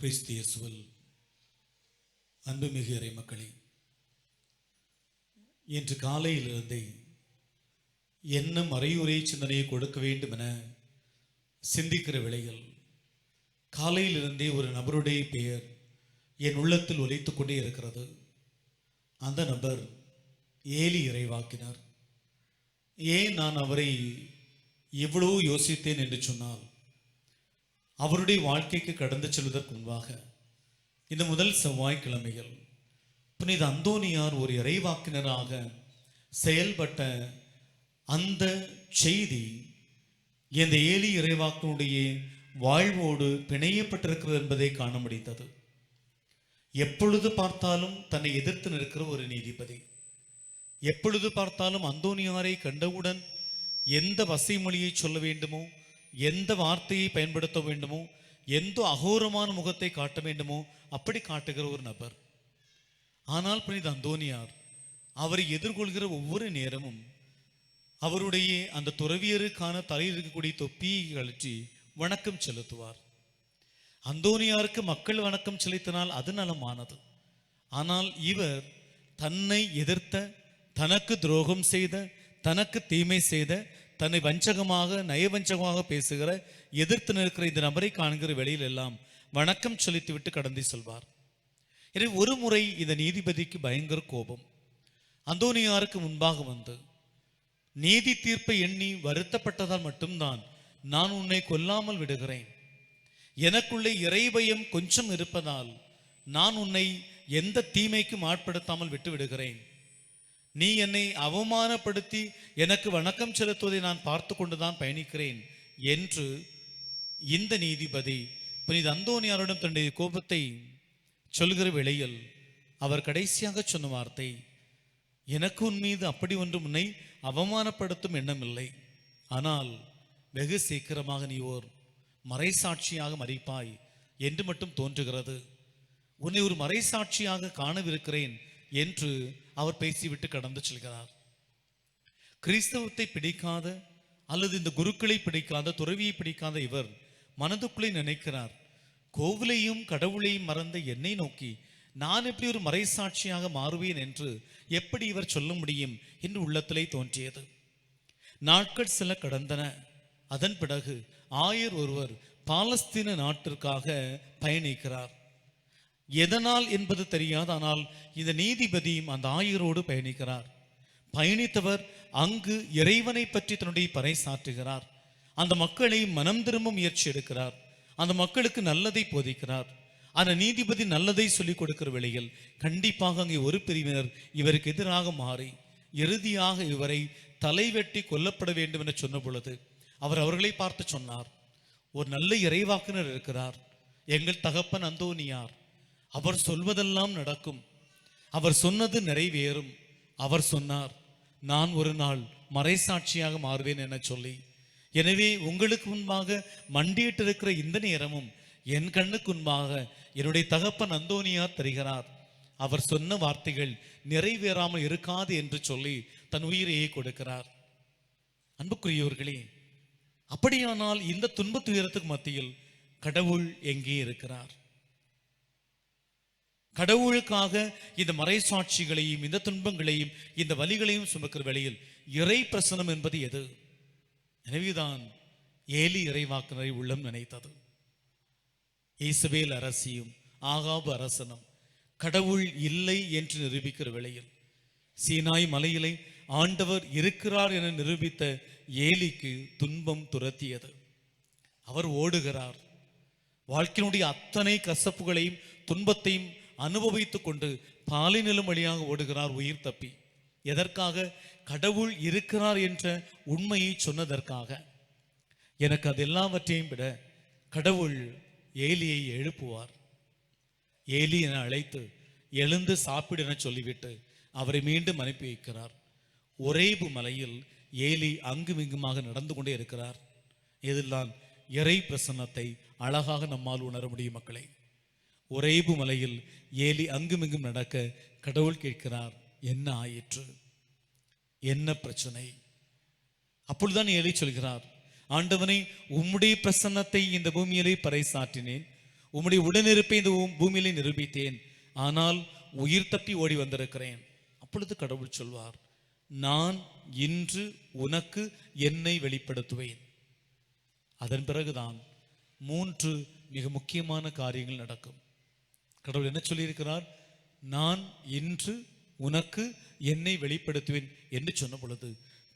கிறிஸ்து இயேசுவில் அன்புமிகு இறை மக்களே இன்று காலையிலிருந்தே என்ன மறையுறை சிந்தனையை கொடுக்க வேண்டும் என சிந்திக்கிற வேளையில் காலையிலிருந்தே ஒரு நபருடைய பெயர் என் உள்ளத்தில் ஒலித்துக் கொண்டே இருக்கிறது. அந்த நபர் ஏலி இறைவாக்கினார். ஏன் நான் அவரை எவ்வளோ யோசித்தேன் என்று சொன்னால் அவருடைய வாழ்க்கைக்கு கடந்து செல்வதற்கு முன்பாக இந்த முதல் செவ்வாய்க்கிழமைகள் புனித அந்தோனியார் ஒரு இறைவாக்கினராக செயல்பட்ட அந்த செய்தி இந்த ஏழி இறைவாக்கினுடைய வாழ்வோடு பிணையப்பட்டிருக்கிறது என்பதை காண முடிந்தது. எப்பொழுது பார்த்தாலும் தன்னை எதிர்த்து நிற்கிற ஒரு நீதிபதி. எப்பொழுது பார்த்தாலும் அந்தோனியாரை கண்டவுடன் எந்த வசை மொழியை சொல்ல வேண்டுமோ எந்த வார்த்தையை பயன்படுத்த வேண்டுமோ எந்த அகோரமான முகத்தை காட்ட வேண்டுமோ அப்படி காட்டுகிற ஒரு நபர். ஆனால் புனித அந்தோனியார் அவரை எதிர்கொள்கிற ஒவ்வொரு நேரமும் அவருடைய அந்த துறவியருக்கான தலையில் இருக்கக்கூடிய தொப்பியை கழற்றி வணக்கம் செலுத்துவார். அந்தோனியாருக்கு மக்கள் வணக்கம் செலுத்தினால் அது நலமானது. ஆனால் இவர் தன்னை எதிர்த்த தனக்கு துரோகம் செய்த தனக்கு தீமை செய்த தன்னை வஞ்சகமாக நயவஞ்சகமாக பேசுகிற எதிர்த்து நிற்கிற இந்த நபரை காண்கிற வெளியில் எல்லாம் வணக்கம் செலுத்திவிட்டு கடந்து செல்வார். எனவே ஒரு முறை இந்த நீதிபதிக்கு பயங்கர கோபம். அந்தோனியாருக்கு முன்பாக வந்து நீதி தீர்ப்பை எண்ணி வருத்தப்பட்டதால் மட்டும்தான் நான் உன்னை கொல்லாமல் விடுகிறேன். எனக்குள்ளே இறைபயம் கொஞ்சம் இருப்பதால் நான் உன்னை எந்த தீமைக்கும் ஆட்படுத்தாமல் விட்டு விடுகிறேன். நீ என்னை அவமானப்படுத்தி எனக்கு வணக்கம் செலுத்துவதை நான் பார்த்து கொண்டுதான் பயணிக்கிறேன் என்று இந்த நீதிபதி புனித அந்தோனியாரிடம் தன்னுடைய கோபத்தை சொல்கிற வேளையில் அவர் கடைசியாக சொன்ன வார்த்தை எனக்கு உன் மீது அப்படி ஒன்றும் உன்னை அவமானப்படுத்தும் எண்ணமில்லை. ஆனால் வெகு சீக்கிரமாக நீ ஓர் மறைசாட்சியாக மறைப்பாய் என்று மட்டும் தோன்றுகிறது. உன்னை ஒரு மறைசாட்சியாக காணவிருக்கிறேன் என்று அவர் பேசிவிட்டு கடந்து செல்கிறார். கிறிஸ்தவத்தை பிடிக்காத அல்லது இந்த குருக்களை பிடிக்காத துறவியை பிடிக்காத இவர் மனதுக்குள்ளே நினைக்கிறார். கோவிலையும் கடவுளையும் மறந்த என்னை நோக்கி நான் எப்படி ஒரு மறைசாட்சியாக மாறுவேன் என்று எப்படி இவர் சொல்ல முடியும் என்று உள்ளத்திலே தோன்றியது. நாட்கள் சில கடந்தன. அதன் பிறகு ஆயர் ஒருவர் பாலஸ்தீன நாட்டிற்காக பயணிக்கிறார். எதனால் என்பது தெரியாது ஆனால் இந்த நீதிபதியும் அந்த ஆயரோடு பயணிக்கிறார். பயணித்தவர் அங்கு இறைவனை பற்றி தன்னுடைய பறைசாற்றுகிறார் அந்த மக்களை மனம் திரும்ப முயற்சி எடுக்கிறார். அந்த மக்களுக்கு நல்லதை போதிக்கிறார். அந்த நீதிபதி நல்லதை சொல்லிக் கொடுக்கிற வேளையில் கண்டிப்பாக அங்கே ஒரு பிரிவினர் இவருக்கு எதிராக மாறி இறுதியாக இவரை தலைவெட்டி கொல்லப்பட வேண்டும் என சொன்ன பொழுது அவர் அவர்களை பார்த்து சொன்னார். ஒரு நல்ல இறைவாக்குனர் இருக்கிறார். எங்கள் தகப்பன் அந்தோனியார். அவர் சொல்வதெல்லாம் நடக்கும். அவர் சொன்னது நிறைவேறும். அவர் சொன்னார் நான் ஒரு நாள் மறைசாட்சியாக மாறுவேன் என சொல்லி. எனவே உங்களுக்கு முன்பாக மண்டியிட்டு இருக்கிற இந்த நேரமும் என் கண்ணுக்கு முன்பாக என்னுடைய தகப்பன் அந்தோனியார் தருகிறார். அவர் சொன்ன வார்த்தைகள் நிறைவேறாமல் இருக்காது என்று சொல்லி தன் உயிரையே கொடுக்கிறார். அன்புக்குரியவர்களே அப்படியானால் இந்த துன்ப துயரத்துக்கு மத்தியில் கடவுள் எங்கே இருக்கிறார்? கடவுளுக்காக இந்த மறைசாட்சிகளையும் இந்த துன்பங்களையும் இந்த வலிகளையும் சுமக்கிற வேளையில் இறை பிரசனம் என்பது எது? எனவேதான் ஏலி இறைவாக்கினரை உள்ளம் நினைத்தது. இயேசுவேல் அரசியும் ஆகாபு அரசனும் கடவுள் இல்லை என்று நிரூபிக்கிற வேளையில் சீனாய் மலையிலே ஆண்டவர் இருக்கிறார் என நிரூபித்த ஏலிக்கு துன்பம் துரத்தியது. அவர் ஓடுகிறார். வாழ்க்கையினுடைய அத்தனை கசப்புகளையும் துன்பத்தையும் அனுபவித்துக் கொண்டு பாலை வழியாக ஓடுகிறார் உயிர் தப்பி. எதற்காக? கடவுள் இருக்கிறார் என்ற உண்மையை சொன்னதற்காக. எனக்கு அது எல்லாவற்றையும் விட கடவுள் ஏலியை எழுப்புவார். ஏலி என அழைத்து எழுந்து சாப்பிடு என சொல்லிவிட்டு அவரை மீண்டும் அனுப்பி வைக்கிறார். ஒரேபு மலையில் ஏலி அங்குமிங்குமாக நடந்து கொண்டே இருக்கிறார். இதெல்லாம் இறை பிரசன்னத்தை அழகாக நம்மால் உணர முடியும் மக்களை. ஒரேபு மலையில் ஏலி அங்குமிங்கும் நடக்க கடவுள் கேட்கிறார் என்ன ஆயிற்று? என்ன பிரச்சனை? அப்பொழுதுதான் ஏலி சொல்கிறார் ஆண்டவனை உம்முடைய பிரசன்னத்தை இந்த பூமியிலே பறைசாற்றினேன். உம்முடைய உடனிருப்பை இந்த பூமியிலே நிரூபித்தேன். ஆனால் உயிர் தப்பி ஓடி வந்திருக்கிறேன். அப்பொழுது கடவுள் சொல்வார் நான் இன்று உனக்கு என்னை வெளிப்படுத்துவேன். அதன் பிறகுதான் மூன்று மிக முக்கியமான காரியங்கள் நடக்கும். கடவுள் என்ன சொல்லியிருக்கிறார்? நான் இன்று உனக்கு என்னை வெளிப்படுத்துவேன் என்று சொன்ன பொழுது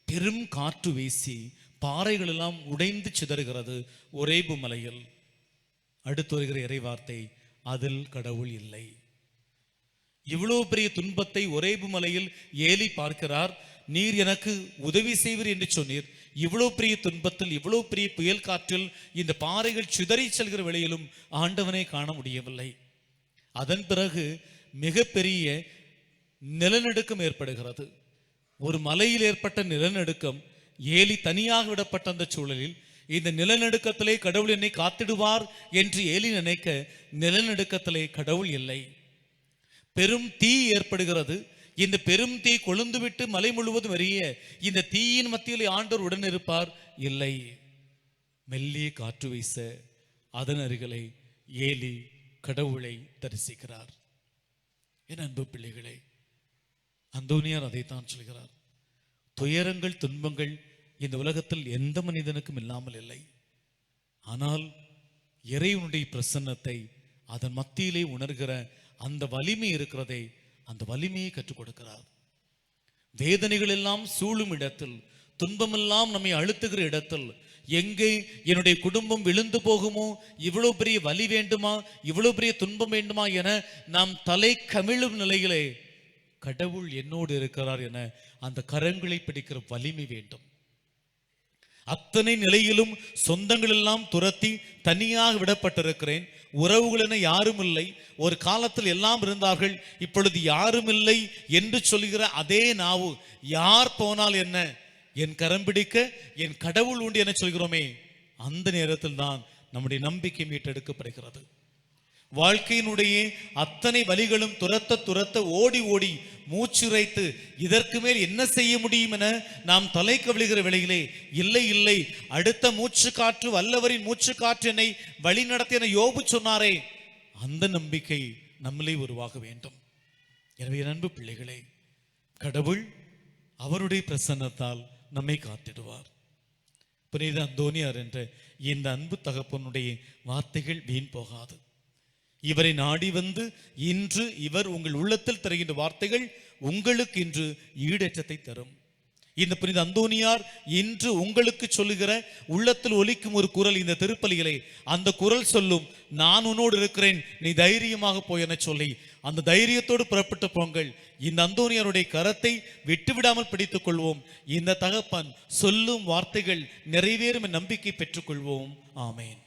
பெரும் காற்று வீசி பாறைகள் எல்லாம் உடைந்து சிதறுகிறது ஒரேபு மலையில். அடுத்து வருகிற இறைவார்த்தை அதில் கடவுள் இல்லை. இவ்வளவு பெரிய துன்பத்தை ஒரேபு மலையில் ஏலி பார்க்கிறார். நீர் எனக்கு உதவி செய்வீர் என்று சொன்னீர். இவ்வளவு பெரிய துன்பத்தில் இவ்வளவு பெரிய புயல் காற்றில் இந்த பாறைகள் சிதறி செல்கிற வேளையிலும் ஆண்டவனை காண முடியவில்லை. அதன் பிறகு மிகப்பெரிய நிலநடுக்கம் ஏற்படுகிறது. ஒரு மலையில் ஏற்பட்ட நிலநடுக்கம் ஏலி தனியாக விடப்பட்ட அந்த சூழலில் இந்த நிலநடுக்கத்திலே கடவுள் என்னை காத்திடுவார் என்று ஏலி நினைக்க நிலநடுக்கத்திலே கடவுள் இல்லை. பெரும் தீ ஏற்படுகிறது. இந்த பெரும் தீ கொழுந்துவிட்டு மலை முழுவதும் எரிய இந்த தீயின் மத்தியில் ஆண்டோர் உடன் இருப்பார் இல்லை. மெல்லிய காற்று வீச அதன் அருகிலே ஏலி கடவுளை தரிசிக்கிறார். என் அன்பு பிள்ளைகளே அந்தோனியார் அதைத்தான் சொல்கிறார். துயரங்கள் துன்பங்கள் இந்த உலகத்தில் எந்த மனிதனுக்கும் இல்லாமல் இல்லை. ஆனால் இறைவனுடைய பிரசன்னத்தை அதன் மத்தியிலே உணர்கிற அந்த வலிமை இருக்கிறதே அந்த வலிமையை கற்றுக் கொடுக்கிறார். வேதனைகள் எல்லாம் சூழும் இடத்தில் துன்பமெல்லாம் நம்மை அழுத்துகிற இடத்தில் எங்கே என்னுடைய குடும்பம் விழுந்து போகுமோ இவ்வளவு பெரிய வலி வேண்டுமா இவ்வளவு பெரிய துன்பம் வேண்டுமா என நாம் தலை கமிழும் நிலையிலே கடவுள் என்னோடு இருக்கிறார் என அந்த கரங்களை பிடிக்கிற வலிமை வேண்டும். அத்தனை நிலையிலும் சொந்தங்களெல்லாம் துரத்தி தனியாக விடப்பட்டிருக்கிறேன். உறவுகள் என யாரும் இல்லை ஒரு காலத்தில் எல்லாம் இருந்தார்கள். இப்பொழுது யாரும் இல்லை என்று சொல்கிற அதே நாவு. யார் போனால் என்ன? என் கரம் பிடிக்க என் கடவுள் உண்டு என சொல்கிறோமே அந்த நேரத்தில் தான் நம்முடைய நம்பிக்கை மீட்டெடுக்கப்படுகிறது. வாழ்க்கையினுடைய அத்தனை வலிகளும் துரத்த துரத்த ஓடி ஓடி மூச்சுரைத்து இதற்கு மேல் என்ன செய்ய முடியும் என நாம் தலை கவிழ்கிற வேளையிலே இல்லை இல்லை அடுத்த மூச்சு காற்று வல்லவரின் மூச்சு காற்று என்னை வழி நடத்தி என யோபு சொன்னாரே அந்த நம்பிக்கை நம்மளே உருவாக வேண்டும். எனவே அன்பு பிள்ளைகளே கடவுள் அவருடைய பிரசன்னத்தால் நம்மை காத்திடுவார். புனித அந்தோனியார் என்ற இந்த அன்பு தகப்பனுடைய வார்த்தைகள் வீண் போகாது. இவரை நாடி வந்து இன்று இவர் உங்கள் உள்ளத்தில் தருகின்ற வார்த்தைகள் உங்களுக்கு இன்று ஈடேற்றத்தை தரும். இந்த புனித அந்தோனியார் இன்று உங்களுக்கு சொல்லுகிற உள்ளத்தில் ஒலிக்கும் ஒரு குரல் இந்த திருப்பலிகளை அந்த குரல் சொல்லும் நான் உன்னோடு இருக்கிறேன் நீ தைரியமாக போய் என சொல்லி. அந்த தைரியத்தோடு புறப்பட்டு போங்கள். இந்த அந்தோனியாருடைய கரத்தை விட்டுவிடாமல் பிடித்துக் கொள்வோம் இந்த தகப்பன் சொல்லும் வார்த்தைகள் நிறைவேறும் நம்பிக்கை பெற்றுக்கொள்வோம். ஆமேன்.